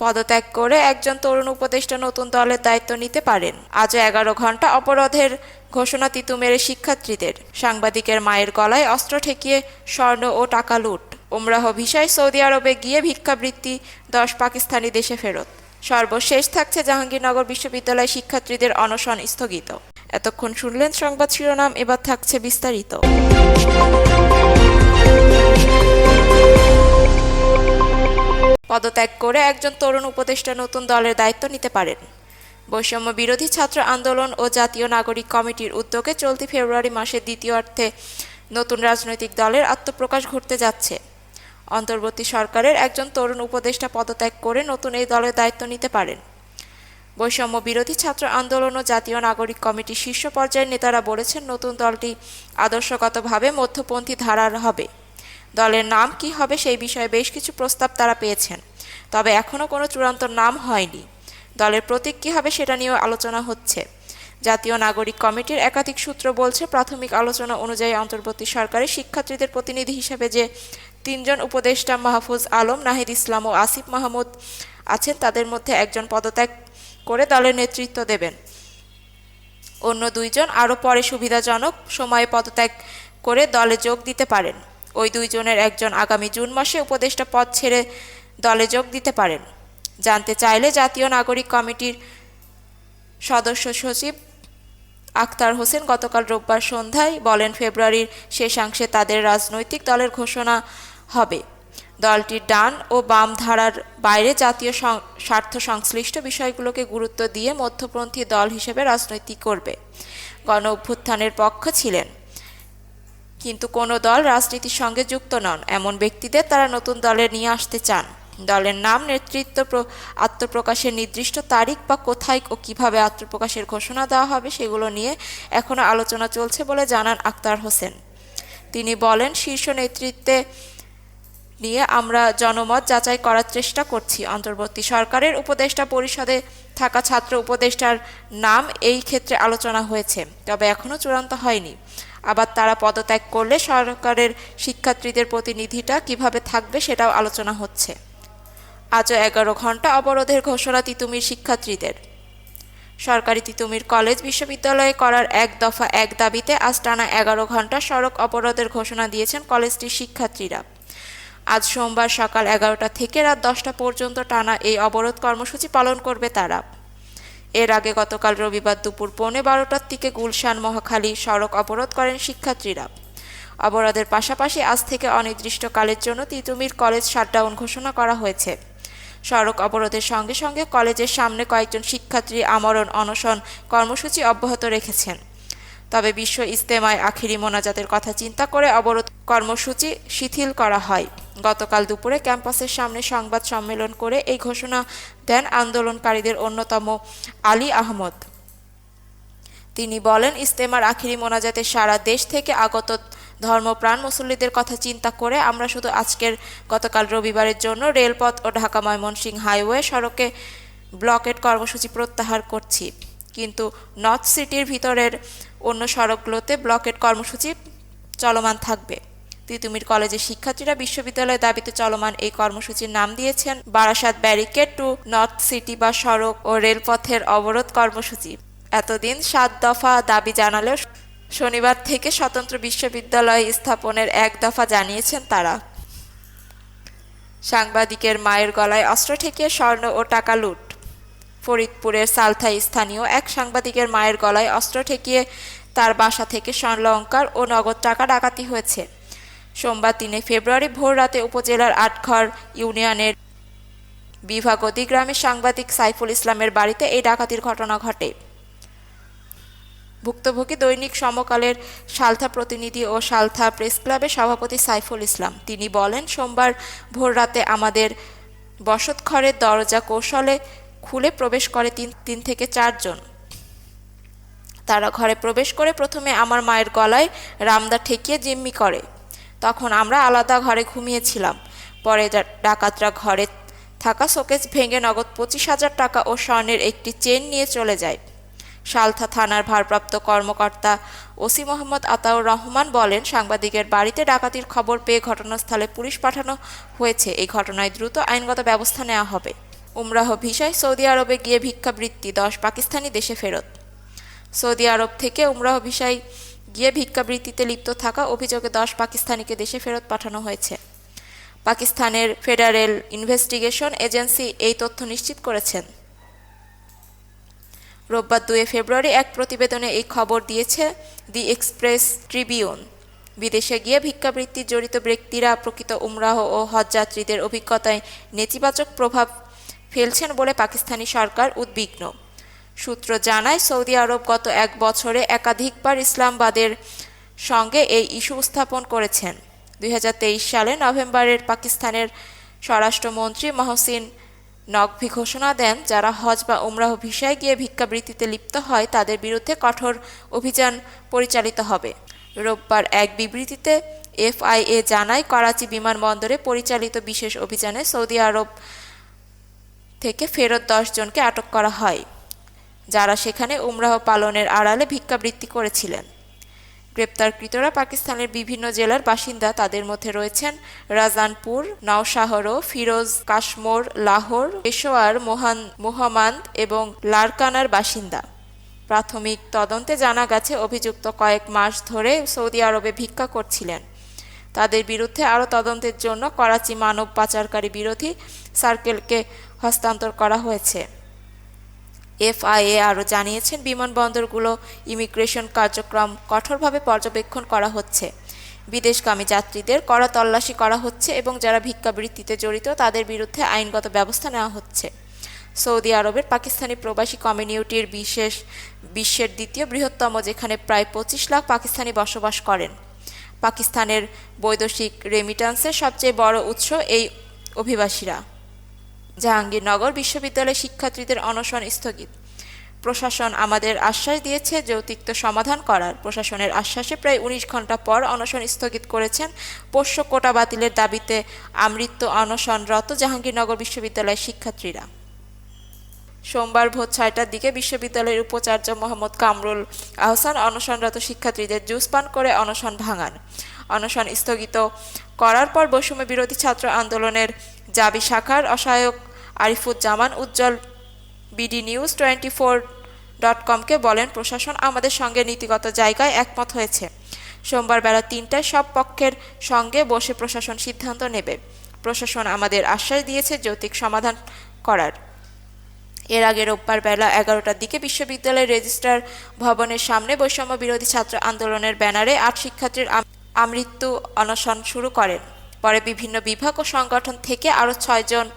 পদত্যাগ করে একজন তরুণ উপদেষ্টা নতুন দলের দায়িত্ব নিতে পারেন। আজও এগারো ঘণ্টা অপরাধের ঘোষণা তিতু মেরে শিক্ষার্থীদের। সাংবাদিকের মায়ের গলায় অস্ত্র ঠেকিয়ে স্বর্ণ ও টাকা লুট। উমরাহ ভিসায় সৌদি আরবে গিয়ে ভিক্ষাবৃত্তি, দশ পাকিস্তানি দেশে ফেরত। সর্বশেষ থাকছে জাহাঙ্গীরনগর বিশ্ববিদ্যালয় শিক্ষার্থীদের অনশন স্থগিত। এতক্ষণ শুনলেন সংবাদ শিরোনাম, এবার থাকছে বিস্তারিত। পদত্যাগ করে একজন তরুণ উপদেষ্টা নতুন দলের দায়িত্ব নিতে পারেন। বৈষম্য বিরোধী ছাত্র আন্দোলন ও জাতীয় নাগরিক কমিটির উদ্যোগে চলতি ফেব্রুয়ারি মাসের দ্বিতীয়ার্ধে নতুন রাজনৈতিক দলের আত্মপ্রকাশ ঘটতে যাচ্ছে। অন্তর্বর্তী সরকারের একজন তরুণ উপদেষ্টা পদত্যাগ করে নতুন এই দলের দায়িত্ব নিতে পারেন। বৈষম্য বিরোধী ছাত্র আন্দোলন ও জাতীয় নাগরিক কমিটির শীর্ষ পর্যায়ের নেতারা বলেছেন, নতুন দলটি আদর্শগতভাবে মধ্যপন্থী ধারার হবে। দলের নাম কি হবে সেই বিষয়ে বেশ কিছু প্রস্তাব তারা পেয়েছেন। তবে এখনও কোনো চূড়ান্ত নাম হয়নি। দলের প্রতীক কী হবে সেটা নিয়েও আলোচনা হচ্ছে। জাতীয় নাগরিক কমিটির একাধিক সূত্র বলছে, প্রাথমিক আলোচনা অনুযায়ী অন্তর্বর্তী সরকারের শিক্ষার্থীদের প্রতিনিধি হিসেবে যে তিনজন উপদেষ্টা মাহফুজ আলম, নাহিদ ইসলাম ও আসিফ মাহমুদ আছেন, তাদের মধ্যে একজন পদত্যাগ করে দলের নেতৃত্ব দেবেন। অন্য দুইজন আরও পরে সুবিধাজনক সময়ে পদত্যাগ করে দলে যোগ দিতে পারেন। ওই দুইজনের একজন আগামী জুন মাসে উপদেষ্টা পদ ছেড়ে দলে যোগ দিতে পারেন। জানতে চাইলে জাতীয় নাগরিক কমিটির সদস্য সচিব আক্তার হোসেন গতকাল রোববার সন্ধ্যায় বলেন, ফেব্রুয়ারির শেষাংশে তাদের রাজনৈতিক দলের ঘোষণা হবে। দলটির ডান ও বাম ধারার বাইরে জাতীয় স্বার্থ সংশ্লিষ্ট বিষয়গুলোকে গুরুত্ব দিয়ে মধ্যপন্থী দল হিসেবে রাজনৈতিক করবে। গণ অভ্যুত্থানের পক্ষ ছিলেন। কিন্তু কোনো দল রাজনীতির সঙ্গে যুক্ত নন। এমন ব্যক্তিদের তারা নতুন দলে নিয়ে আসতে চান। দলের নাম, নেতৃত্ব আত্মপ্রকাশের নির্দিষ্ট তারিখ বা কোথায় ও কীভাবে আত্মপ্রকাশের ঘোষণা দেওয়া হবে সেগুলো নিয়ে এখনও আলোচনা চলছে বলে জানান আক্তার হোসেন। তিনি বলেন, শীর্ষ নেতৃত্বে নিয়ে আমরা জনমত যাচাই করার চেষ্টা করছি। অন্তর্বর্তী সরকারের উপদেষ্টা পরিষদে থাকা ছাত্র উপদেষ্টার নাম এই ক্ষেত্রে আলোচনা হয়েছে, তবে এখনও চূড়ান্ত হয়নি। আবার তারা পদত্যাগ করলে সরকারের শিক্ষার্থীদের প্রতিনিধিটা কীভাবে থাকবে সেটাও আলোচনা হচ্ছে। আজও এগারো ঘণ্টা অবরোধের ঘোষণা তিতুমির শিক্ষার্থীদের। সরকারি তিতুমির কলেজ বিশ্ববিদ্যালয়ে করার এক দফা এক দাবিতে আজ টানা এগারো ঘণ্টা সড়ক অবরোধের ঘোষণা দিয়েছেন কলেজটির শিক্ষার্থীরা। আজ সোমবার সকাল এগারোটা থেকে রাত দশটা পর্যন্ত টানা এই অবরোধ কর্মসূচি পালন করবে তারা। এর আগে গতকাল রবিবার দুপুর পৌনে বারোটার দিকে গুলশান মহাখালী সড়ক অবরোধ করেন শিক্ষার্থীরা। অবরোধের পাশাপাশি আজ থেকে অনির্দিষ্টকালের জন্য তিতুমির কলেজ শাটডাউন ঘোষণা করা হয়েছে। সড়ক অবরোধের সঙ্গে সঙ্গে কলেজের সামনে কয়েকজন শিক্ষার্থী আমরণ, অনশন কর্মসূচি অব্যাহত রেখেছেন। তবে বিশ্ব ইজতেমায় আখিরি মোনাজাতের কথা চিন্তা করে অবরোধ কর্মসূচি শিথিল করা হয়। গতকাল দুপুরে ক্যাম্পাসের সামনে সংবাদ সম্মেলন করে এই ঘোষণা দেন আন্দোলনকারীদের অন্যতম আলী আহমদ। তিনি বলেন ইস্তেমার আখিরি মোনাজাতে সারা দেশ থেকে আগত ধর্মপ্রাণ মুসল্লিদের কথা চিন্তা করে আমরা শুধু আজকের গতকাল রবিবারের জন্য রেলপথ ও ঢাকা ময়মনসিংহ হাইওয়ে সড়কে ব্লকেট কর্মসূচি প্রত্যাহার করছি। কিন্তু নর্থ সিটির ভিতরের অন্য সড়কগুলোতে ব্লকেট কর্মসূচি চলমান থাকবে। তিতুমির কলেজের শিক্ষার্থীরা বিশ্ববিদ্যালয়ের দাবিতে চলমান এই কর্মসূচির নাম দিয়েছেন Barasat barricade to north city বা সড়ক ও রেলপথের অবরোধ কর্মসূচি। এতদিন সাত দফা দাবি জানালেও শনিবার থেকে স্বতন্ত্র বিশ্ববিদ্যালয় স্থাপনের এক দফা জানিয়েছেন তারা। সাংবাদিকের মায়ের গলায় অস্ত্র ঠেকিয়ে স্বর্ণ ও টাকা লুট। ফরিদপুরের সালথায় স্থানীয় এক সাংবাদিকের মায়ের গলায় অস্ত্র ঠেকিয়ে তার বাসা থেকে স্বর্ণ স্বর্ণলঙ্কার ও নগদ টাকা ডাকাতি হয়েছে। সোমবার তিনে ফেব্রুয়ারি ভোর রাতে উপজেলার আটঘর ইউনিয়নের বিভাগতি গ্রামের সাংবাদিক সাইফুল ইসলামের বাড়িতে এই ডাকাতির ঘটনা ঘটে। ভুক্তভোগী দৈনিক সমকালের সালথা প্রতিনিধি ও সালথা প্রেস ক্লাবের সভাপতি সাইফুল ইসলাম। তিনি বলেন, সোমবার ভোররাতে আমাদের বসতঘরের দরজা কৌশলে খুলে প্রবেশ করে তিন তিন থেকে চারজন তারা ঘরে প্রবেশ করে প্রথমে আমার মায়ের গলায় রামদা ঠেকিয়ে জিম্মি করে। তখন আমরা আলাদা ঘরে ঘুমিয়েছিলাম। পরে ডাকাতরা ঘরে থাকা শোকেস ভেঙে নগদ পঁচিশ হাজার টাকা ও স্বর্ণের একটি চেন নিয়ে চলে যায়। সালথা থানার ভারপ্রাপ্ত কর্মকর্তা ওসি মোহাম্মদ আতাউর রহমান বলেন, সাংবাদিকের বাড়িতে ডাকাতির খবর পেয়ে ঘটনাস্থলে পুলিশ পাঠানো হয়েছে। এই ঘটনায় দ্রুত আইনগত ব্যবস্থা নেওয়া হবে। উমরাহ ভিসায় সৌদি আরবে গিয়ে ভিক্ষাবৃত্তি, দশ পাকিস্তানি দেশে ফেরত। সৌদি আরব থেকে উমরাহ ভিসায় গিয়ে ভিক্ষাবৃত্তিতে লিপ্ত থাকা অভিযোগে দশ পাকিস্তানিকে দেশে ফেরত পাঠানো হয়েছে। পাকিস্তানের ফেডারেল ইনভেস্টিগেশন এজেন্সি এই তথ্য নিশ্চিত করেছেন। রোববার দুয়ে ফেব্রুয়ারি এক প্রতিবেদনে এই খবর দিয়েছে দি এক্সপ্রেস ট্রিবিউন। বিদেশে গিয়ে ভিক্ষাবৃত্তি জড়িত ব্যক্তিরা প্রকৃত উমরাহ ও হজযাত্রীদের অভিজ্ঞতায় নেতিবাচক প্রভাব ফেলছেন বলে পাকিস্তানি সরকার উদ্বিগ্ন। সূত্র জানায়, সৌদি আরব গত এক বছরে একাধিকবার ইসলামবাদের সঙ্গে এই ইস্যু উত্থাপন করেছেন। দু হাজার তেইশ সালে নভেম্বরের পাকিস্তানের স্বরাষ্ট্রমন্ত্রী মহসিন নকভি ঘোষণা দেন, যারা হজ বা উমরাহ ভিসায় গিয়ে ভিক্ষাবৃত্তিতে লিপ্ত হয়, তাদের বিরুদ্ধে কঠোর অভিযান পরিচালিত হবে। রোববার এক বিবৃতিতে এফআইএ জানায়, করাচি বিমানবন্দরে পরিচালিত বিশেষ অভিযানে সৌদি আরব থেকে ফেরত দশ জনকে আটক করা হয়। যারা সেখানে উমরাহ পালনের আড়ালে ভিক্ষাবৃত্তি করেছিলেন। গ্রেপ্তারকৃতরা পাকিস্তানের বিভিন্ন জেলার বাসিন্দা। তাদের মধ্যে রয়েছেন রাজানপুর, নওশাহর, ফিরোজ, কাশমোর, লাহোর, পেশোয়ার, মোহান মোহামান্দ এবং লারকানার বাসিন্দা। প্রাথমিক তদন্তে জানা গেছে, অভিযুক্ত কয়েক মাস ধরে সৌদি আরবে ভিক্ষা করছিলেন। তাদের বিরুদ্ধে আরও তদন্তের জন্য করাচি মানব পাচারকারী বিরোধী সার্কেলকে হস্তান্তর করা হয়েছে। এফআইএ আরও জানিয়েছেন, বিমানবন্দরগুলো ইমিগ্রেশন কার্যক্রম কঠোরভাবে পর্যবেক্ষণ করা হচ্ছে। বিদেশগামী যাত্রীদের কড়া তল্লাশি করা হচ্ছে এবং যারা ভিক্ষাবৃত্তিতে জড়িত, তাদের বিরুদ্ধে আইনগত ব্যবস্থা নেওয়া হচ্ছে। সৌদি আরবের পাকিস্তানি প্রবাসী কমিউনিটির বিশেষ বিশ্বের দ্বিতীয় বৃহত্তম, যেখানে প্রায় পঁচিশ লাখ পাকিস্তানি বসবাস করেন। পাকিস্তানের বৈদেশিক রেমিটান্সের সবচেয়ে বড় উৎস এই অভিবাসীরা। জাহাঙ্গীরনগর বিশ্ববিদ্যালয়ের শিক্ষার্থীদের অনশন স্থগিত। প্রশাসন আমাদের আশ্বাস দিয়েছে যৌতিক্ত সমাধান করার। প্রশাসনের আশ্বাসে প্রায় উনিশ ঘণ্টা পর অনশন স্থগিত করেছেন পোষ্য কোটা বাতিলের দাবিতে আমৃত্য অনশনরত জাহাঙ্গীরনগর বিশ্ববিদ্যালয়ের শিক্ষার্থীরা। সোমবার ভোর ছয়টার দিকে বিশ্ববিদ্যালয়ের উপাচার্য মোহাম্মদ কামরুল আহসান অনশনরত শিক্ষার্থীদের জুস পান করে অনশন ভাঙান। অনশন স্থগিত করার পর বৈষম্য বিরোধী ছাত্র আন্দোলনের জাবি শাখার অসহায়ক Arifuzzaman Ujjal BD news twenty four dot কমকে বলেন, প্রশাসন আমাদের সঙ্গে নীতিগত জায়গায় একমত হয়েছে। সোমবার বেলা তিনটায় সব পক্ষের সঙ্গে বসে প্রশাসন সিদ্ধান্ত নেবে। প্রশাসন আমাদের আশ্বাস দিয়েছে যৌতিক সমাধান করার। এর আগে রোববার বেলা এগারোটার দিকে বিশ্ববিদ্যালয়ের রেজিস্ট্রার ভবনের সামনে বৈষম্য বিরোধী ছাত্র আন্দোলনের ব্যানারে আট শিক্ষার্থীর আম- আমৃত্যু অনশন শুরু করেন। পরে বিভিন্ন বিভাগ ও সংগঠন থেকে আরও ছয়জন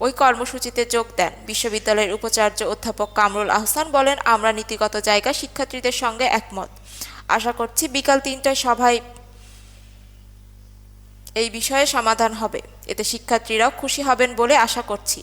ওই কর্মসূচিতে যোগ দেন। বিশ্ববিদ্যালয়ের উপাচার্য অধ্যাপক কামরুল আহসান বলেন, আমরা নীতিগত জায়গা শিক্ষার্থীদের সঙ্গে একমত। আশা করছি বিকাল তিনটায় সভায় এই বিষয়ে সমাধান হবে। এতে শিক্ষার্থীরাও খুশি হবেন বলে আশা করছি।